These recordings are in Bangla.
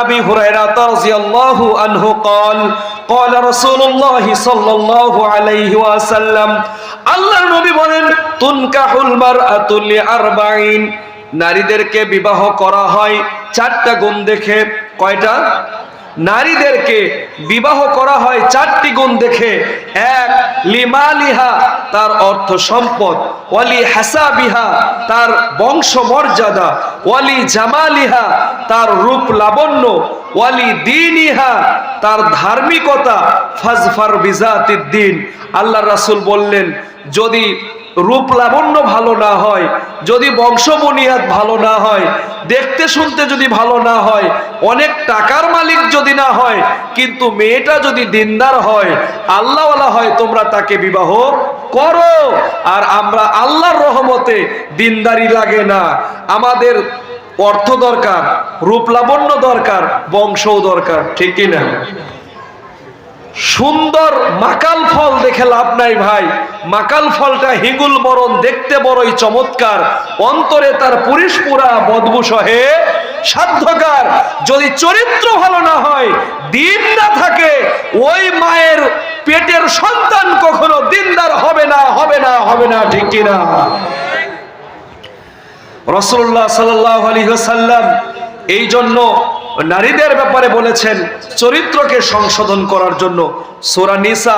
أبي هريرة رضي الله عنه قال قال رسول الله صلى الله عليه وسلم আল্লাহর নবী বলেন তুনকাহুল মারআতু লিআরবাঈন নারীদেরকে বিবাহ করা হয় চারটা গুণ দেখে কয়টা নারীদেরকে বিবাহ করা হয় চারটি গুণ দেখে। এক, লিমালিহা, তার অর্থ সম্পদ। ওয়ালি হাসাবিহা, তার বংশ মর্যাদা ওয়ালি জামালিহা, তার রূপ লাবণ্য। ওয়ালি দিনিহা, তার ধার্মিকতা। ফাজফার বিজাতিদ্দিন। আল্লাহ রাসুল বললেন, যদি রূপ লাবণ্য ভালো না হয়, যদি বংশবনিয়াদ ভালো না হয়, দেখতে শুনতে যদি ভালো না হয়, অনেক টাকার মালিক যদি না হয়, কিন্তু মেয়েটা যদি দিনদার হয়, আল্লাহওয়ালা হয়, তোমরা তাকে বিবাহ করো। আর আমরা আল্লাহর রহমতে দিনদারি লাগে না। আমাদের অর্থ দরকার, রূপ লাবণ্য দরকার, বংশও দরকার, ঠিক কি না সুন্দর মাকাল ফল দেখে লাভ নাই ভাই। মাকাল ফলটা হিঙ্গুল বরণ দেখতে বড়ই চমৎকার। অন্তরে তার পুরিশ পুরা বদবু সহে সাধ্যকার, যদি চরিত্র ভালো না হয়, দিন না থাকে, ওই মায়ের পেটের সন্তান কখনো দিনদার হবে না হবে না হবে না, ঠিক কিনা? রসুল্লাহ সাল্লাহ আলী সাল্লাম এই জন্য নারীদের ব্যাপারে বলেছেন, চরিত্রকে সংশোধন করার জন্য সোরা নিসা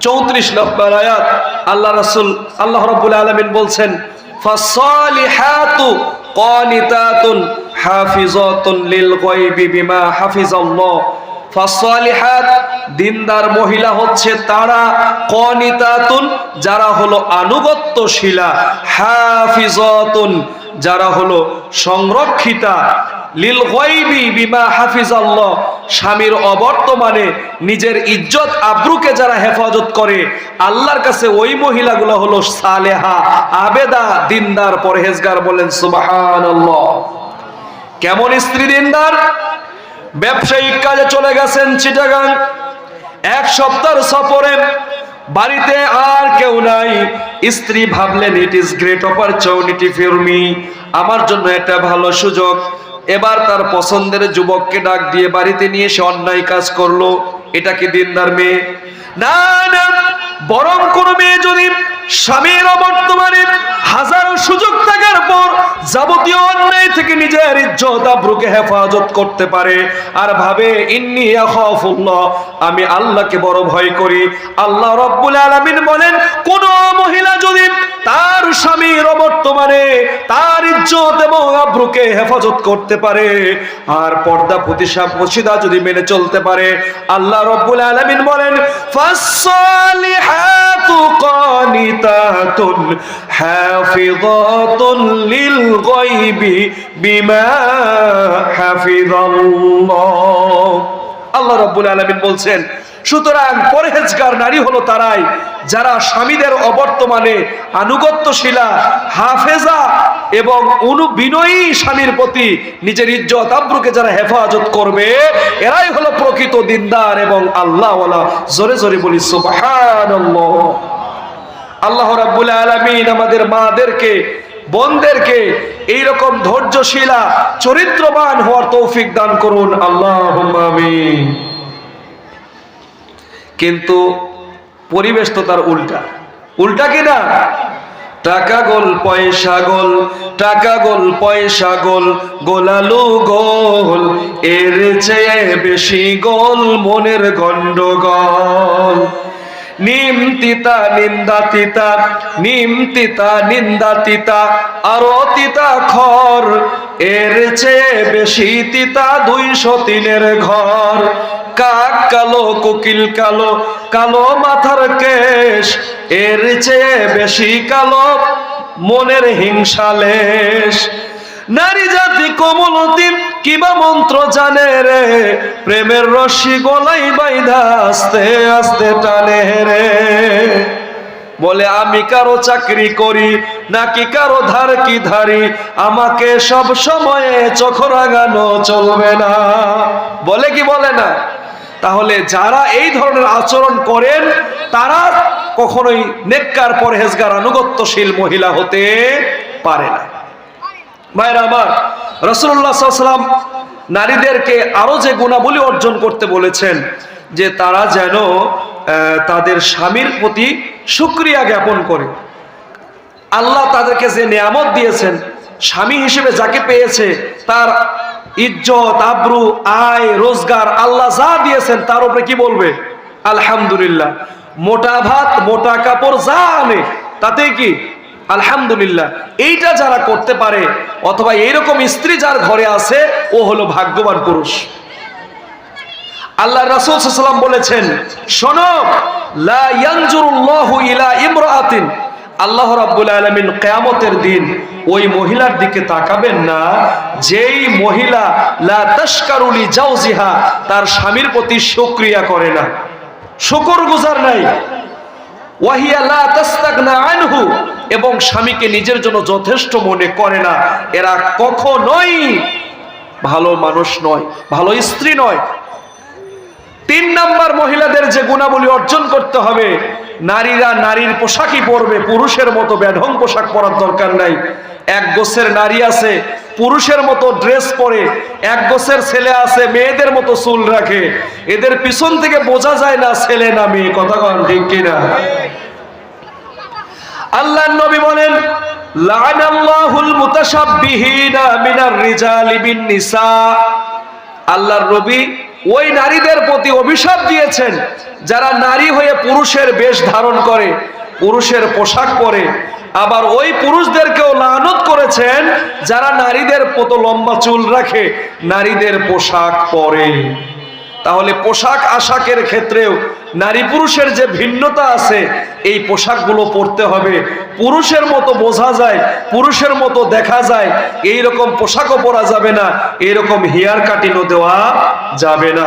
চৌত্রিশ নম্বর আয়াত আল্লাহ রসুল, আল্লাহ রবুল আলমিন বলছেন দিনদার মহিলা হচ্ছে তারা যারা হলো আনুগত্যশীলা। হাফিজতুন, যারা হলো সংরক্ষিতা। লিল গায়বি বিমা হাফিজাল্লাহ। স্বামীর অবর্তমানে নিজের ইজ্জত আব্রুকে যারা হেফাজত করে, আল্লাহর কাছে ওই মহিলাগুলো হলো সালেহা, আবেদা, দিনদার, পরহেজগার বলেন সুবহানাল্লাহ। কেমন স্ত্রী দিনদার? ব্যবসায়িক কাজে চলে গেছেন চিটাগাং। এক সপ্তাহ সফরে বাড়িতে আর কেউ নাই। স্ত্রী ভাবলেন it is great opportunity for me আমার জন্য একটা ভালো সুযোগ। এবার তার পছন্দের যুবককে ডাক দিয়ে বাড়িতে নিয়ে সে অন্যায় কাজ করল। এটা কি দিনদার মেয়ে? না না, বরং কোনো মেয়ে যদি স্বামীর অবর্তমানে হাজারো সুযোগ থাকার পর যাবতীয় অন্যায় থেকে নিজের ইজ্জত, আব্রুকে হেফাজত করতে পারে। আর ভাবে, ইন্নি আমি আল্লাহকে বড় ভয় করি। আল্লাহ রব্বুল আলামিন বলেন, কোন মহিলা যদি তার স্বামীর অবর্তমানে তার ইজ্জত এবং আব্রুকে হেফাজত করতে পারে, আর পর্দা প্রতিশাপ পশিদা যদি মেনে চলতে পারে, আল্লাহ রব্বুল আলামিন বলেন কানিতাতুন হাফিযাতুন লিল গায়বি বিমা হাফিজাল্লাহ আল্লাহ রব্বুল আলামিন বলছেন, সুতরাং পরহেজগার নারী হলো তারাই যারা স্বামীদের অবর্তমানে আনুগত্যশীলা, হাফেজা এবং অনু বিনয়ী স্বামীর প্রতি নিজের ইজ্জত, আব্রুকে যারা হেফাজত করবে, এরাই হলো প্রকৃত দিনদার এবং আল্লাহওয়ালা। জোরে জোরে বলি, সুবহানাল্লাহ। আল্লাহ রাব্বুল আলামিন আমাদের মাদেরকে, বোনদেরকে এইরকম ধৈর্যশীলা, চরিত্রবান হওয়ার তৌফিক দান করুন। আল্লাহ কিন্তু পরিবেশ তো তার উল্টা। উল্টা কি না টাকা গোল, পয়সা গোল, টাকা গোল, পয়সা গোল, গোলালু গোল, এর চেয়ে বেশি গোল মনের গন্ডগোল। নিম তিতা নিন্দা তিতা নিম তিতা নিন্দা তিতা আরও তিতা খর, এর চেয়ে বেশি তিতা দুইশো তিনের ঘর। কাক কালো, কোকিল কালো কালো মাথার কেশ, এর চেয়ে বেশি কালো মনের হিংসালেশ নারী জাতি কোমলতি কিবা মন্ত্র জানে রে? প্রেমের রশি গলাই বাইধা আস্তে আস্তে টানে রে। বলে, আমি কারও চাকরি করি, নাকি কারও ধার কি ধারি? আমাকে সব সময়ে চোখ রাগানো চলবে না। বলে কি বলে না? তাহলে যারা এই ধরনের আচরণ করেন, তারা কখনোই নেককার, পরহেজগার, আনুগত্যশীল মহিলা হতে পারে না। ভাইরা আমার রসুল্লাহ সাল্লাম নারীদেরকে আরও যে গুণাবলী অর্জন করতে বলেছেন, যে তারা যেন তাদের স্বামীর প্রতি সুক্রিয়া জ্ঞাপন করে। আল্লাহ তাদেরকে যে নিয়ামত দিয়েছেন, স্বামী হিসেবে যাকে পেয়েছে, তার ইজ্জত, আব্রু, আয়, রোজগার, আল্লাহ যা দিয়েছেন তার উপরে কি বলবে? আলহামদুলিল্লাহ। মোটা ভাত, মোটা কাপড় যা আনে তাতে কি? আলহামদুলিল্লাহ, এইটা যারা করতে পারে, অথবা এইরকম স্ত্রী যার ঘরে আছে, ও হলো ভাগ্যবান পুরুষ। আল্লাহ রাসূল সাল্লাম বলেছেন, শোনো, লা ইয়ানজুরুল্লাহু ইলা ইমরাআতিন আল্লাহ রাব্বুল আলামিন কিয়ামতের দিন ওই মহিলার দিকে তাকাবেন না, যেই মহিলা, লা তাশকারুলি জাওজিহা, তার স্বামীর প্রতি শুকরিয়া করে না। শুকর গুজার নাই। আনহু। এবং স্বামীকে নিজের জন্য যথেষ্ট মনে করে না। এরা কখনোই ভালো মানুষ নয়, ভালো স্ত্রী নয়। তিন নাম্বার মহিলাদের যে গুণাবলী অর্জন করতে হবে, নারীরা নারীর পোশাকই পরবে, পুরুষের মতো ব্যাঢং পোশাক পরার দরকার নাই। এক গোছের নারী আছে পুরুষের মতো ড্রেস পরে, এক গোছের ছেলে আছে, মেয়েদের মতো চুল রাখে। এদের পিছন থেকে বোঝা যায় না ছেলে না মেয়ে, কথা কন ঠিক কিনা? আল্লাহ নবী বলেন আল্লাহর নবী ওই নারীদের প্রতি অভিশাপ দিয়েছেন, যারা নারী হয়ে পুরুষের বেশ ধারণ করে, পুরুষের পোশাক পরে। আবার ওই পুরুষদেরকেও করেছেন যারা নারীদের মতো লম্বা চুল রাখে, নারীদের পোশাক পরে। তাহলে পোশাক আশাকের ক্ষেত্রেও নারী পুরুষের যে ভিন্নতা আছে, এই পোশাকগুলো পরতে হবে। পুরুষের মতো বোঝা যায়, পুরুষের মতো দেখা যায় এই রকম পোশাকও পরা যাবে না এরকম হেয়ার কাটিংও দেওয়া যাবে না।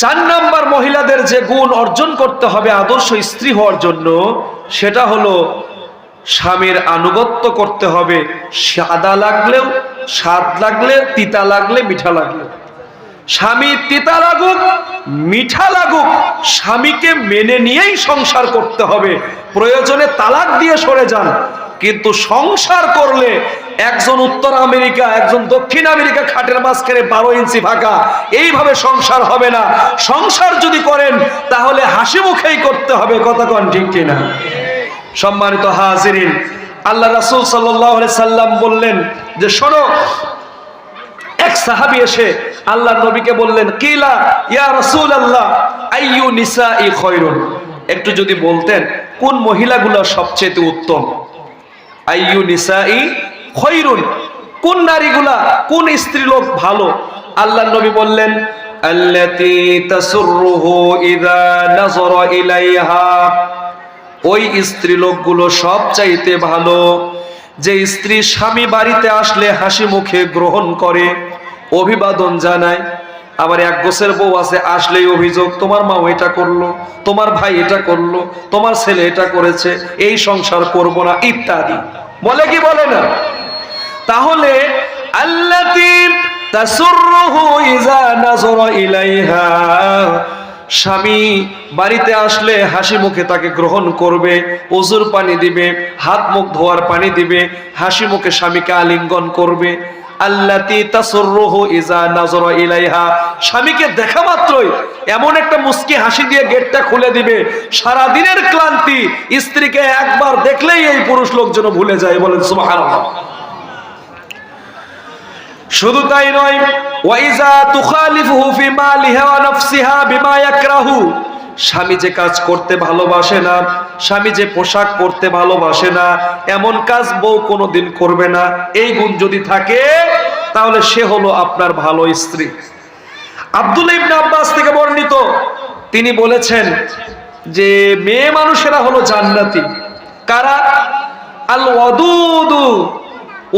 চার নাম্বার মহিলাদের যে গুণ অর্জন করতে হবে, আদর্শ স্ত্রী হওয়ার জন্য, সেটা হলো স্বামীর আনুগত্য করতে হবে। সাদা লাগলেও স্বাদ লাগলে, তিতা লাগলে, মিঠা লাগলে। স্বামী তিতা লাগুক, মিঠা লাগুক, স্বামীকে মেনে নিয়েই সংসার করতে হবে। প্রয়োজনে তালাক দিয়ে সরে যান, কিন্তু সংসার করলে একজন উত্তর আমেরিকা, একজন দক্ষিণ আমেরিকা খাটের মাঝখানে বারো ইঞ্চি ফাঁকা, এইভাবে সংসার হবে না। সংসার যদি করেন, তাহলে হাসি মুখেই করতে হবে। কতক্ষণ ঠিক কিনা? সম্মানিত হাজিরিন, আল্লাহ রাসূল আলাইহি সাল্লাম বললেন যে, শোনো, এক সাহাবী এসে আল্লাহ নবীকে বললেন, কিলা ইয়া রাসূল আল্লাহ আইয়ু নিসাই খয়রুন? একটু যদি বলতেন, কোন মহিলাগুলো সবচেয়ে উত্তম? আইয়ু নিসাই খয়রুন। কোন নারীগুলা, কোন স্ত্রী লোক ভালো? আল্লাহ নবী বললেন ইযা নাযরা ইলাইহা। ওই স্ত্রী লোকগুলো সব চাইতে ভালো। যে স্ত্রী স্বামী বাড়িতে আসলে হাসি মুখে গ্রহণ করে, অভিবাদন জানায়। আবার এক গোছের বউ আছে, আসলেই অভিযোগ, তোমার মা এটা করল, তোমার ভাই এটা করল, তোমার ছেলে এটা করেছে, এই সংসার করব না, ইত্যাদি। বলে কি বলে না? তাহলে আল্লাতি তাসুররুহু ইযা নাযরা ইলাইহা স্বামী বাড়িতে আসলে হাসি মুখে তাকে গ্রহণ করবে অজুর পানি দিবে, হাত মুখ ধোয়ার পানি দিবে, হাসি মুখে স্বামীকে আলিঙ্গন করবে। নাযরা ইলাইহা। স্বামীকে দেখা মাত্রই এমন একটা মুস্কি হাসি দিয়ে গেটটা খুলে দিবে। ক্লান্তি স্ত্রীকে একবার দেখলেই এই পুরুষ ভুলে যায় শুধু তাই নয় ওয়াইজা তুখালিফুহু ফি মালিহা ওয়া নাফসিহা বিমা ইয়াকরাহু। স্বামী যে কাজ করতে ভালোবাসে না, স্বামী যে পোশাক পরতে ভালোবাসে না, এমন কাজ বউ কোনোদিন করবে না। এই গুণ যদি থাকে, তাহলে সে হলো আপনার ভালো স্ত্রী। আব্দুল্লাহ ইবনে আব্বাস থেকে বর্ণিত, তিনি বলেছেন যে মেয়ে মানুষেরা হলো জান্নাতি। কারা? আল ওয়াদুদু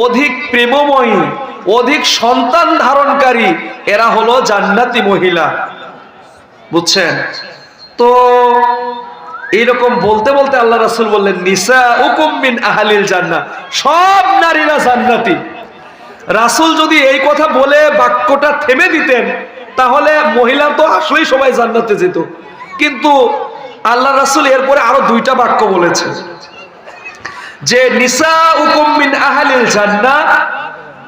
অধিক প্রেমময়ী। অধিক সন্তান ধারণকারী এরা হলো জান্নাতি মহিলা। বুঝছেন? তো এইরকম বলতে বলতে আল্লাহ রাসুল বললেন নিসা উকুম মিন আহালিল জান্নাহ। সব নারীরা জান্নাতি। রাসূল যদি এই কথা বলে বাক্যটা থেমে দিতেন, তাহলে মহিলা তো আসলেই সবাই জান্নাতে যেত। কিন্তু আল্লাহ রাসূল এরপরে আরও দুইটা বাক্য বলেছেন। যে নিসা উকুম মিন আহালিল জান্নাহ।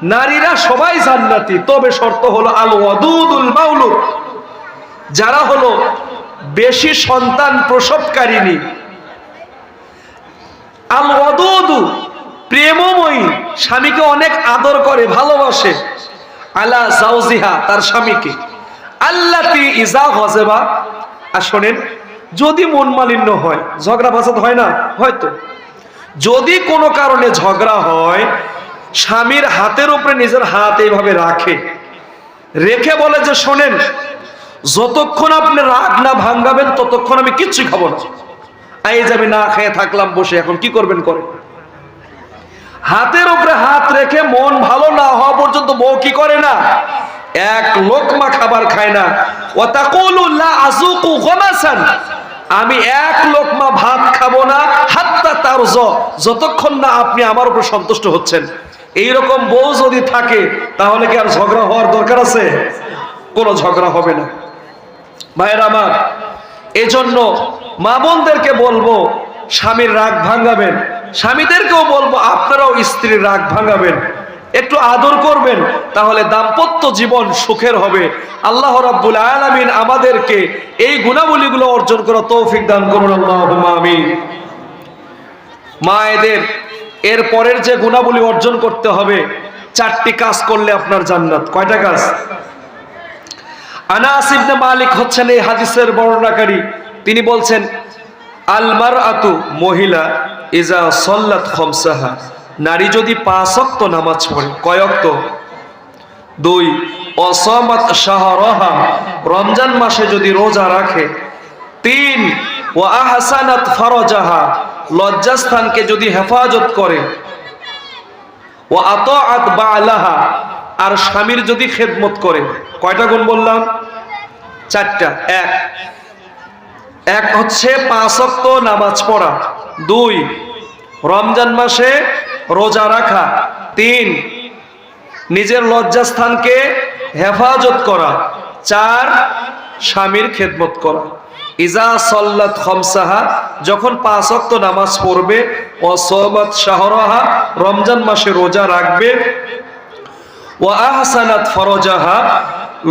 নারীরা সবাই জান্নাতি, তবে শর্ত হলো আল ওয়াদুদুল মাউলুদ। যারা হলো বেশি সন্তান প্রসবকারিনী আল ওয়াদুদু প্রেমময়ী, স্বামীকে অনেক আদর করে, ভালোবাসে। আলা জাউজিহা, তার স্বামীকে। আল্লাতি ইজা হজেবা আর শোনেন, যদি মন মালিন্য হয় ঝগড়া ফাসাদ হয় না? হয়তো। যদি কোনো কারণে ঝগড়া হয় স্বামীর হাতের উপরে নিজের হাত এইভাবে রাখে। রেখে বলে যে, শোনেন, যতক্ষণ আপনি রাগ না ভাঙ্গাবেন, ততক্ষণ আমি কিচ্ছু খাব না। এই যে আমি না খেয়ে থাকলাম, বসে এখন কি করবেন করে? হাতের উপরে হাত রেখে মন ভালো না হওয়া পর্যন্ত বউ কি করে না? এক লোকমা খাবার খায় না। আমি এক লোকমা ভাত খাব না, হাত্তা তার যতক্ষণ না আপনি আমার উপর সন্তুষ্ট হচ্ছেন। এই রকম বউ যদি থাকে, তাহলে কি আর ঝগড়া হওয়ার দরকার আছে? কোনো ঝগড়া হবে না। ভাইয়ের আমার, এজন্য মা বোনদেরকে বলব, স্বামীর রাগ ভাঙাবেন। স্বামীদেরকেও বলব, আপনারাও স্ত্রীর রাগ ভাঙাবেন। একটু আদর করবেন, তাহলে দাম্পত্য জীবন সুখের হবে। আল্লাহ রাব্বুল আলামিন আমাদেরকে এই গুণাবলীগুলো অর্জন করা তৌফিক দান করুন। আল্লাহুম্মা আমিন। মায়েদের এর পরের যে গুণাবলী অর্জন করতে হবে, চারটি কাজ করলে আপনার জান্নাত। কয়টা কাজ? আনাস ইবনে মালিক হচ্ছেন এই হাদিসের বর্ণনাকারী। তিনি বলছেন আলমার আতু মহিলা ইজা সল্লাত খমসাহা। নারী যদি পাঁচ অক্ত নামাজ পড়ে কয়ক্ত দুই, অসমাত শাহরহা। রমজান মাসে যদি রোজা রাখে। তিন ও আহসানাত ফরজাহা। লজ্জাস্থানকে যদি হেফাজত করে ও আত আত বা আলাহা আর স্বামীর যদি খেদমত করে, কয়টা গুণ বললাম? চারটা, এক। এক হচ্ছে পাঁচ অক্ত নামাজ পড়া। দুই, রমজান মাসে রোজা রাখা। তিন, নিজের লজ্জাস্থানকে হেফাজত করা। চার, স্বামীর খেদমত করা। ইজা সল্লাত খমসাহা, যখন পাঁচ অক্ত নামাজ পড়বে ও সহমত শাহরাহা, রমজান মাসে রোজা রাখবে ও আহসানাত ফরজাহা,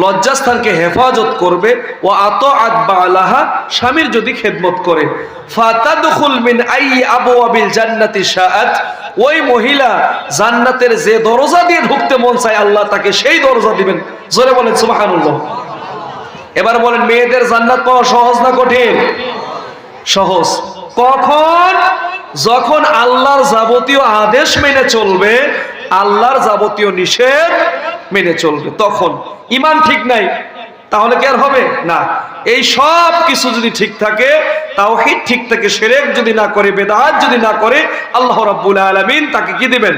লজ্জাস্থানকে হেফাজত করবে ও আত আদবা আলাহা স্বামীর যদি খেদমত করে। ফাতাদখুল মিন আই আবওয়াবিল জান্নাতি শাআত, ওই মহিলা জান্নাতের যে দরজা দিয়ে ঢুকতে মন চায়, আল্লাহ তাকে সেই দরজা দিবেন। জোরে বলেন, সুবহানাল্লাহ। এবার বলেন, মেয়েদের জান্নাত পাওয়া সহজ না কঠিন? সহজ। কখন? যখন আল্লাহর যাবতীয় আদেশ মেনে চলবে, আল্লাহর যাবতীয় নিষেধ মেনে চলবে। তখন ইমান ঠিক নাই, তাহলে কি আর হবে? না। এই সব কিছু যদি ঠিক থাকে তাও ঠিক থাকে সেরেক যদি না করে, বেদাত যদি না করে, আল্লাহ রাব্বুল আলামিন তাকে কি দিবেন?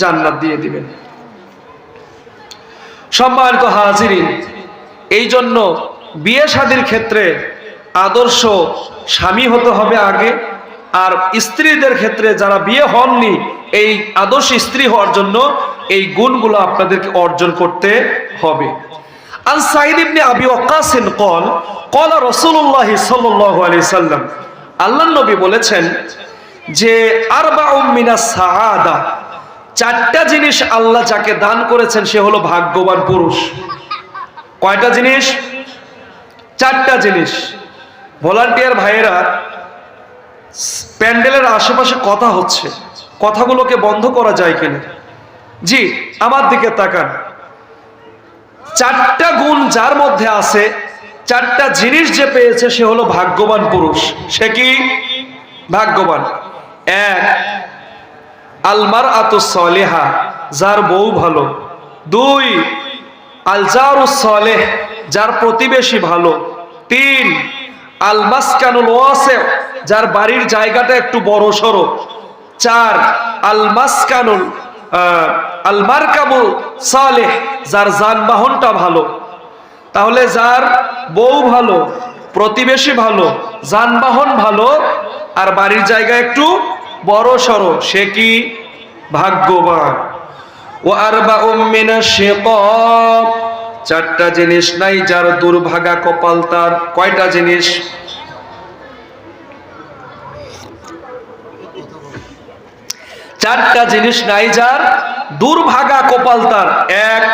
জান্নাত দিয়ে দিবেন। সম্মানিত হাজিরিন এই জন্য বিয়ে শাদির ক্ষেত্রে আদর্শ স্বামী হতে হবে আগে, আর স্ত্রীদের ক্ষেত্রে যারা বিয়ে হননি, এই আদর্শ স্ত্রী হওয়ার জন্য এই গুণগুলো আপনাদেরকে অর্জন করতে হবে। আন সাইদ ইবনে আবি ওয়াক্কাসিন কল কল রাসূলুল্লাহ সাল্লাল্লাহু আলাইহি সাল্লাম, আল্লাহর নবী বলেছেন যে, আরবাউম মিনাস সাআদা, চারটা জিনিস আল্লাহ যাকে দান করেছেন সে হলো ভাগ্যবান পুরুষ। কয়টা জিনিস? চারটা জিনিস। ভলান্টিয়ার ভাইয়েরা, প্যান্ডেলের আশেপাশে কথা হচ্ছে। কথাগুলোকে বন্ধ করা যায় কিনা? জি, আমার দিকে তাকান। চারটা গুণ যার মধ্যে আছে, চারটা জিনিস যে পেয়েছে সে হলো ভাগ্যবান পুরুষ। সে কি? ভাগ্যবান। এক আলমার আতুসলেহা যার বউ ভালো। দুই আলজারুসলেহ যার প্রতিবেশী ভালো। তিন, আলমাসকানুল ওয়াসে যার বাড়ির জায়গাটা একটু বড় সড়ো চার, আলমাসকানুল আলমারকাবুল সালেহ, যার যানবাহনটা ভালো। তাহলে যার বউ ভালো, প্রতিবেশী ভালো, যানবাহন ভালো, আর বাড়ির জায়গা একটু বড় সড়ো সে কি? ভাগ্যবান। ও চারটা জিনিস নাই যার দুর্ভাগা কপাল তার। কয়টা জিনিস? চারটা জিনিস নাই যার দুর্ভাগা কপাল তার। এক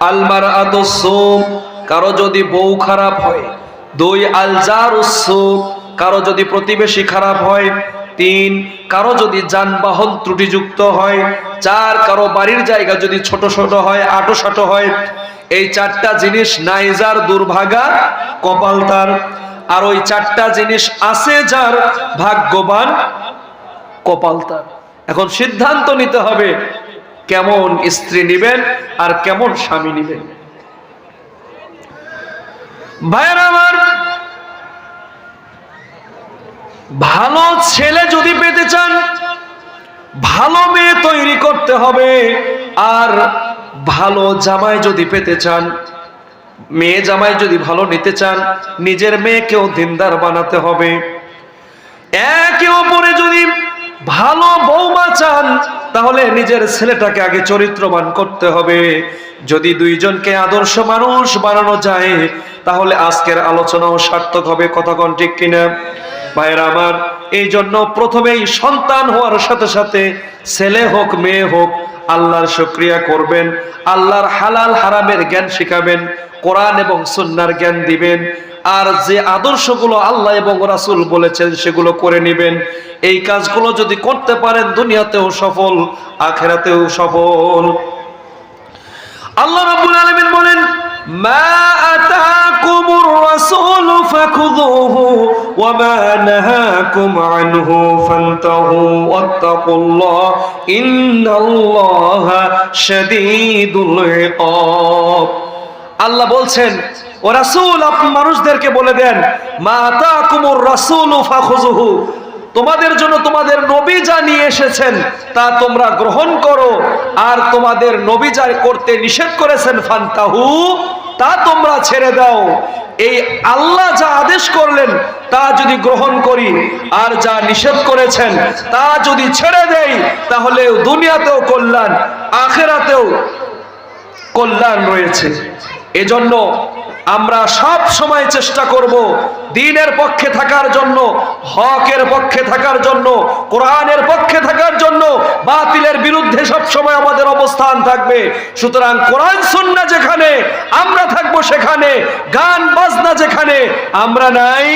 আলমার আদসোম কারও যদি বউ খারাপ হয়। দুই আলজার উৎসুক কারও যদি প্রতিবেশী খারাপ হয়। তিন, কারও যদি যানবাহন ত্রুটিযুক্ত হয়, চার, কারও বাড়ির জায়গা যদি ছোট ছোট হয়, আটো সাটো হয়, এই চারটা জিনিস নাইজার দুর্ভাগা কপাল তার। আর ওই চারটা জিনিস আছে যার ভাগ্যবান কপাল তার। এখন সিদ্ধান্ত নিতে হবে, কেমন স্ত্রী নিবেন আর কেমন স্বামী নিবেন। ভাইয়ের আমার ভালো ছেলে যদি পেতে চান, ভালো মেয়ে তৈরি করতে হবে। আর ভালো জামাই যদি পেতে চান, মেয়ে জামাই যদি ভালো নিতে চান, নিজের মেয়েকেও দিনদার বানাতে হবে। একে অপরে যদি ভালো বৌমা চান, তাহলে নিজের ছেলেটাকে আগে চরিত্রবান করতে হবে। যদি দুইজনকে আদর্শ মানুষ বানানো যায়, তাহলে আজকের আলোচনাও সার্থক হবে কতক্ষণ ঠিক কিনা? ভাইয়েরা আমার, এই জন্য প্রথমেই সন্তান হওয়ার সাথে সাথে ছেলে হোক, মেয়ে হোক, আল্লাহর শুক্রিয়া করবেন, আল্লাহর হালাল হারামের জ্ঞান শিখাবেন, কোরআন এবং সুন্নার জ্ঞান দিবেন, আর যে আদর্শগুলো আল্লাহ এবং রাসূল বলেছেন সেগুলো করে নেবেন। এই কাজগুলো যদি করতে পারেন, দুনিয়াতেও সফল, আখেরাতেও সফল। আল্লাহ রাব্বুল আলামিন বলেন মা আতাকুমুর রাসূল ফাখুযুহু ওয়া মা নাহাকুম আনহু ফান্তাহু ওয়াত্তাকুল্লাহ। ইন্নাল্লাহা শাদীদুল ইকাব। আল্লাহ বলছেন, ও রাসূল, আপনি মানুষদেরকে বলে দেন, মা আতাকুমুর রাসূল ফাখুযুহু তোমাদের জন্য তোমাদের নবী যা নিয়ে এসেছেন, তা তোমরা গ্রহণ করো। আর তোমাদের নবী যা করতে নিষেধ করেছেন, ফান্তাহু, তা তোমরা ছেড়ে দাও। এই আল্লাহ যা আদেশ করলেন, তা যদি গ্রহণ করি, আর যা নিষেধ করেছেন, তা যদি ছেড়ে দেই, তাহলে দুনিয়াতেও কল্যাণ, আখেরাতেও কল্যাণ রয়েছে। এজন্য আমরা সব সময় চেষ্টা করব দিনের পক্ষে থাকার জন্য, হকের পক্ষে থাকার জন্য, কোরআনের পক্ষে থাকার জন্য, বাতিলের বিরুদ্ধে সব সময় আমাদের অবস্থান থাকবে। সুতরাং কোরআন, সুন্না যেখানে, আমরা থাকব সেখানে, গান, বাজনা যেখানে, আমরা নাই।